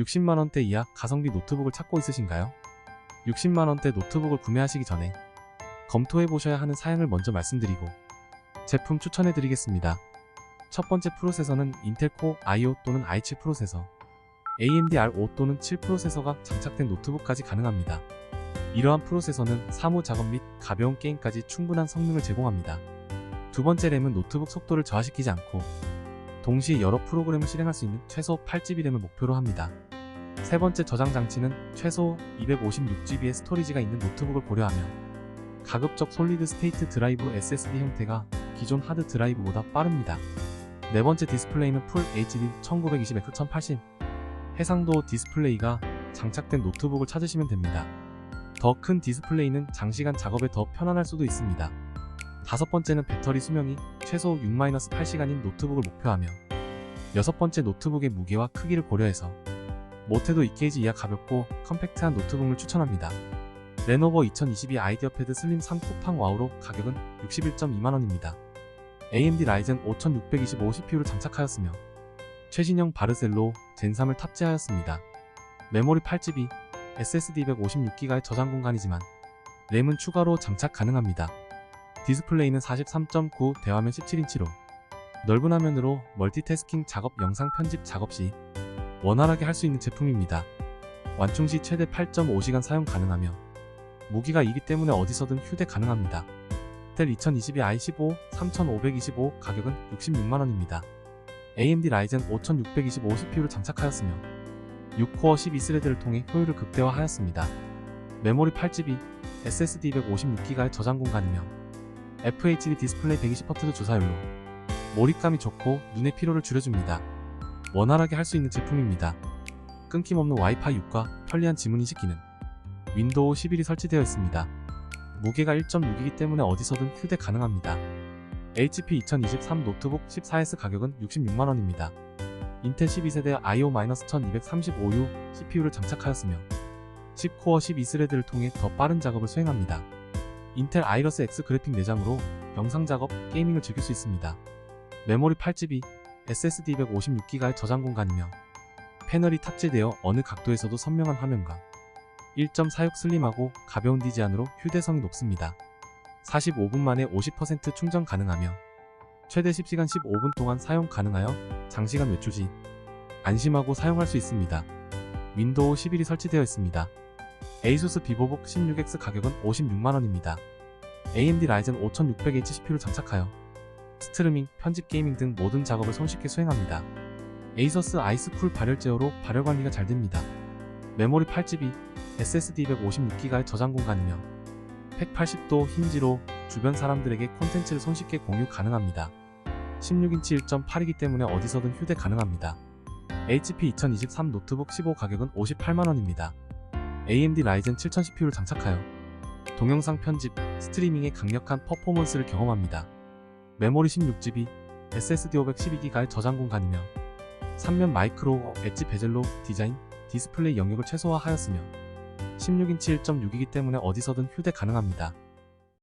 60만원대 이하 가성비 노트북을 찾고 있으신가요? 60만원대 노트북을 구매하시기 전에 검토해보셔야 하는 사양을 먼저 말씀드리고 제품 추천해드리겠습니다. 첫 번째 프로세서는 인텔 코어 i5 또는 i7 프로세서, AMD R5 또는 7 프로세서가 장착된 노트북까지 가능합니다. 이러한 프로세서는 사무 작업 및 가벼운 게임까지 충분한 성능을 제공합니다. 두 번째 램은 노트북 속도를 저하시키지 않고 동시에 여러 프로그램을 실행할 수 있는 최소 8GB 램을 목표로 합니다. 세 번째 저장 장치는 최소 256GB의 스토리지가 있는 노트북을 고려하며 가급적 솔리드 스테이트 드라이브 SSD 형태가 기존 하드 드라이브보다 빠릅니다. 네 번째 디스플레이는 풀 HD 1920x 1080 해상도 디스플레이가 장착된 노트북을 찾으시면 됩니다. 더 큰 디스플레이는 장시간 작업에 더 편안할 수도 있습니다. 다섯 번째는 배터리 수명이 최소 6-8시간인 노트북을 목표하며 여섯 번째 노트북의 무게와 크기를 고려해서 못해도 2kg 이하 가볍고 컴팩트한 노트북을 추천합니다. 레노버 2022 아이디어 패드 슬림 3 쿠팡 와우로 가격은 61.2만원입니다. AMD 라이젠 5625 CPU를 장착하였으며 최신형 바르셀로 젠3을 탑재하였습니다. 메모리 8GB, SSD 256GB의 저장 공간이지만 램은 추가로 장착 가능합니다. 디스플레이는 43.9 대화면 17인치로 넓은 화면으로 멀티태스킹 작업 영상 편집 작업 시 원활하게 할 수 있는 제품입니다. 완충 시 최대 8.5시간 사용 가능하며 무기가 이기 때문에 어디서든 휴대 가능합니다. 델 2022 i15 3525 가격은 66만원입니다. AMD 라이젠 5625 CPU를 장착하였으며 6코어 12스레드를 통해 효율을 극대화하였습니다. 메모리 8GB, SSD 256GB의 저장 공간이며 FHD 디스플레이 120Hz 주사율로 몰입감이 좋고 눈의 피로를 줄여줍니다. 원활하게 할 수 있는 제품입니다. 끊김없는 와이파이 6과 편리한 지문인식 기능, 윈도우 11이 설치되어 있습니다. 무게가 1.6이기 때문에 어디서든 휴대 가능합니다. HP 2023 노트북 14S 가격은 66만원입니다. 인텔 12세대 IO-1235U CPU를 장착하였으며 10코어 12스레드를 통해 더 빠른 작업을 수행합니다. 인텔 아이러스 X 그래픽 내장으로 영상 작업, 게이밍을 즐길 수 있습니다. 메모리 8GB, SSD 256GB의 저장 공간이며 패널이 탑재되어 어느 각도에서도 선명한 화면과 1.46 슬림하고 가벼운 디자인으로 휴대성이 높습니다. 45분 만에 50% 충전 가능하며 최대 10시간 15분 동안 사용 가능하여 장시간 외출 시 안심하고 사용할 수 있습니다. 윈도우 11이 설치되어 있습니다. ASUS 비보북 16X 가격은 56만원입니다. AMD 라이젠 5600H CPU를 장착하여 스트리밍, 편집 게이밍 등 모든 작업을 손쉽게 수행합니다. 에이서스 아이스쿨 발열 제어로 발열 관리가 잘 됩니다. 메모리 8GB, SSD 256GB의 저장 공간이며 180도 힌지로 주변 사람들에게 콘텐츠를 손쉽게 공유 가능합니다. 16인치 1.8이기 때문에 어디서든 휴대 가능합니다. HP 2023 노트북 15 가격은 58만원입니다. AMD 라이젠 7000 CPU를 장착하여 동영상 편집, 스트리밍의 강력한 퍼포먼스를 경험합니다. 메모리 16GB, SSD 512GB의 저장 공간이며 3면 마이크로 엣지 베젤로 디자인, 디스플레이 영역을 최소화하였으며 16인치 1.6이기 때문에 어디서든 휴대 가능합니다.